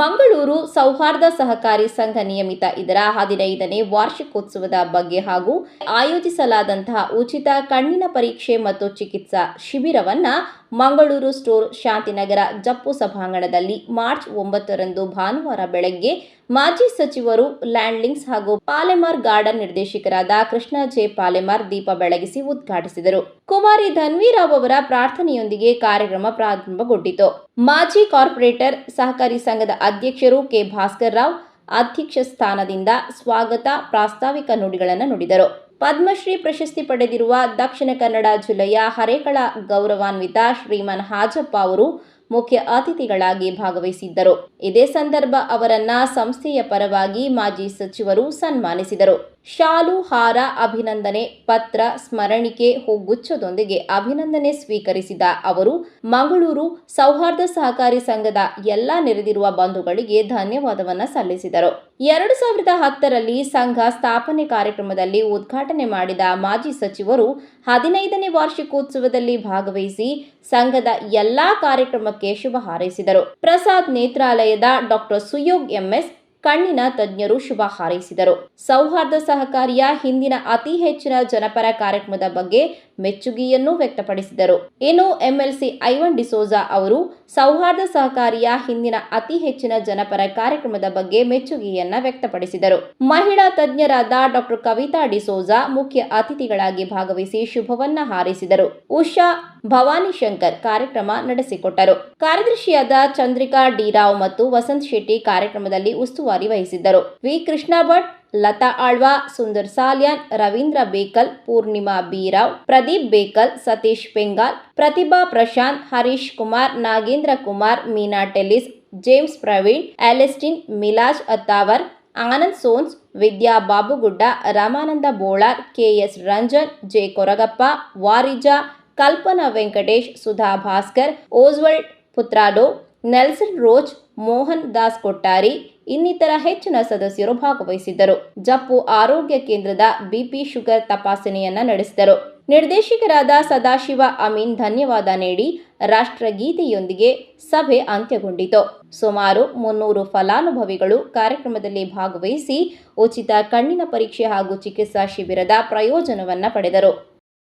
ಮಂಗಳೂರು ಸೌಹಾರ್ದ ಸಹಕಾರಿ ಸಂಘ ನಿಯಮಿತ. ಇದರ ಹದಿನೈದನೇ ವಾರ್ಷಿಕೋತ್ಸವದ ಬಗ್ಗೆ ಹಾಗೂ ಆಯೋಜಿಸಲಾದಂತಹ ಉಚಿತ ಕಣ್ಣಿನ ಪರೀಕ್ಷೆ ಮತ್ತು ಚಿಕಿತ್ಸಾ ಶಿಬಿರವನ್ನ ಮಂಗಳೂರು ಸ್ಟೋರ್ ಶಾಂತಿನಗರ ಜಪ್ಪು ಸಭಾಂಗಣದಲ್ಲಿ ಮಾರ್ಚ್ ಒಂಬತ್ತರಂದು ಭಾನುವಾರ ಬೆಳಗ್ಗೆ ಮಾಜಿ ಸಚಿವರು ಲ್ಯಾಂಡ್ಲಿಂಗ್ಸ್ ಹಾಗೂ ಪಾಲೆಮಾರ್ ಗಾರ್ಡನ್ ನಿರ್ದೇಶಕರಾದ ಕೃಷ್ಣ ಜೆ ಪಾಲೆಮಾರ್ ದೀಪ ಬೆಳಗಿಸಿ ಉದ್ಘಾಟಿಸಿದರು. ಕುಮಾರಿ ಧನ್ವೀರಾವ್ ಅವರ ಪ್ರಾರ್ಥನೆಯೊಂದಿಗೆ ಕಾರ್ಯಕ್ರಮ ಪ್ರಾರಂಭಗೊಂಡಿತು. ಮಾಜಿ ಕಾರ್ಪೊರೇಟರ್ ಸಹಕಾರಿ ಸಂಘದ ಅಧ್ಯಕ್ಷರು ಕೆ ಭಾಸ್ಕರ್ ರಾವ್ ಅಧ್ಯಕ್ಷ ಸ್ಥಾನದಿಂದ ಸ್ವಾಗತ ಪ್ರಾಸ್ತಾವಿಕ ನುಡಿಗಳನ್ನು ನುಡಿದರು. ಪದ್ಮಶ್ರೀ ಪ್ರಶಸ್ತಿ ಪಡೆದಿರುವ ದಕ್ಷಿಣ ಕನ್ನಡ ಜಿಲ್ಲೆಯ ಹರೇಕಳ ಗೌರವಾನ್ವಿತ ಶ್ರೀಮನ್ ಹಾಜಪ್ಪ ಅವರು ಮುಖ್ಯ ಅತಿಥಿಗಳಾಗಿ ಭಾಗವಹಿಸಿದ್ದರು. ಇದೇ ಸಂದರ್ಭ ಅವರನ್ನ ಸಂಸ್ಥೆಯ ಪರವಾಗಿ ಮಾಜಿ ಸಚಿವರು ಸನ್ಮಾನಿಸಿದರು. ಶಾಲು ಹಾರ ಅಭಿನಂದನೆ, ಪತ್ರ, ಸ್ಮರಣಿಕೆ ಹೂಗುಚ್ಛದೊಂದಿಗೆ ಅಭಿನಂದನೆ ಸ್ವೀಕರಿಸಿದ ಅವರು, ಮಂಗಳೂರು ಸೌಹಾರ್ದ ಸಹಕಾರಿ ಸಂಘದ ಎಲ್ಲ ನೆರೆದಿರುವ ಬಂಧುಗಳಿಗೆ ಧನ್ಯವಾದವನ್ನು ಸಲ್ಲಿಸಿದರು. ಎರಡು ಸಾವಿರದ ಹತ್ತರಲ್ಲಿ ಸಂಘ ಸ್ಥಾಪನೆ ಕಾರ್ಯಕ್ರಮದಲ್ಲಿ ಉದ್ಘಾಟನೆ ಮಾಡಿದ ಮಾಜಿ ಸಚಿವರು, ಹದಿನೈದನೇ ವಾರ್ಷಿಕೋತ್ಸವದಲ್ಲಿ ಭಾಗವಹಿಸಿ ಸಂಘದ ಎಲ್ಲಾ ಕಾರ್ಯಕ್ರಮಕ್ಕೆ ಶುಭ ಹಾರೈಸಿದರು. ಪ್ರಸಾದ್ ನೇತ್ರಾಲಯದ ಡಾಕ್ಟರ್ ಸುಯೋಗ್ ಎಂಎಸ್ ಕಣ್ಣಿನ ತಜ್ಞರು ಶುಭ ಹಾರೈಸಿದರು. ಸೌಹಾರ್ದ ಸಹಕಾರಿಯ ಹಿಂದಿನ ಅತಿ ಹೆಚ್ಚಿನ ಜನಪರ ಕಾರ್ಯಕ್ರಮದ ಬಗ್ಗೆ ಮೆಚ್ಚುಗೆಯನ್ನು ವ್ಯಕ್ತಪಡಿಸಿದರು. ಇನ್ನು ಎಂಎಲ್ಸಿ ಐವನ್ ಡಿಸೋಜಾ ಅವರು, ಸೌಹಾರ್ದ ಸಹಕಾರಿಯ ಹಿಂದಿನ ಅತಿ ಹೆಚ್ಚಿನ ಜನಪರ ಕಾರ್ಯಕ್ರಮದ ಬಗ್ಗೆ ಮೆಚ್ಚುಗೆಯನ್ನ ವ್ಯಕ್ತಪಡಿಸಿದರು. ಮಹಿಳಾ ತಜ್ಞರಾದ ಡಾಕ್ಟರ್ ಕವಿತಾ ಡಿಸೋಜಾ ಮುಖ್ಯ ಅತಿಥಿಗಳಾಗಿ ಭಾಗವಹಿಸಿ ಶುಭವನ್ನ ಹಾರೈಸಿದರು. ಉಷಾ ಭವಾನಿ ಶಂಕರ್ ಕಾರ್ಯಕ್ರಮ ನಡೆಸಿಕೊಟ್ಟರು. ಕಾರ್ಯದರ್ಶಿಯಾದ ಚಂದ್ರಿಕಾ ಡಿರಾವ್ ಮತ್ತು ವಸಂತ್ ಶೆಟ್ಟಿ ಕಾರ್ಯಕ್ರಮದಲ್ಲಿ ಉಸ್ತುವಾರಿ ವಹಿಸಿದ್ದರು. V Krishna Bhat, Latha Alva, Sundar Salian, Ravindra Bekal, Poornima Beerav Pradeep Bekal, Satish Bengal Pratibha Prashanth, Harish Kumar, Nagendra Kumar, Meena Tellis James Praveen ಆಲೆಸ್ಟಿನ್ ಮಿಲಾಜ್ Attavar, Anand Soans, Vidya Babugudda, Ramananda Bolar KS Ranjan, J Koragappa, Varija Kalpana Venkatesh, Sudha Bhaskar Oswald Furtado, Nelson Rose Mohan Das Kottari ಇನ್ನಿತರ ಹೆಚ್ಚಿನ ಸದಸ್ಯರು ಭಾಗವಹಿಸಿದ್ದರು. ಜಪ್ಪು ಆರೋಗ್ಯ ಕೇಂದ್ರದ BP sugar ತಪಾಸಣೆಯನ್ನ ನಡೆಸಿದರು. ನಿರ್ದೇಶಕರಾದ ಸದಾಶಿವ ಅಮೀನ್ ಧನ್ಯವಾದ ನೀಡಿ ರಾಷ್ಟ್ರಗೀತೆಯೊಂದಿಗೆ ಸಭೆ ಅಂತ್ಯಗೊಂಡಿತು. ಸುಮಾರು ಮುನ್ನೂರು ಫಲಾನುಭವಿಗಳು ಕಾರ್ಯಕ್ರಮದಲ್ಲಿ ಭಾಗವಹಿಸಿ ಉಚಿತ ಕಣ್ಣಿನ ಪರೀಕ್ಷೆ ಹಾಗೂ ಚಿಕಿತ್ಸಾ ಶಿಬಿರದ ಪ್ರಯೋಜನವನ್ನ ಪಡೆದರು.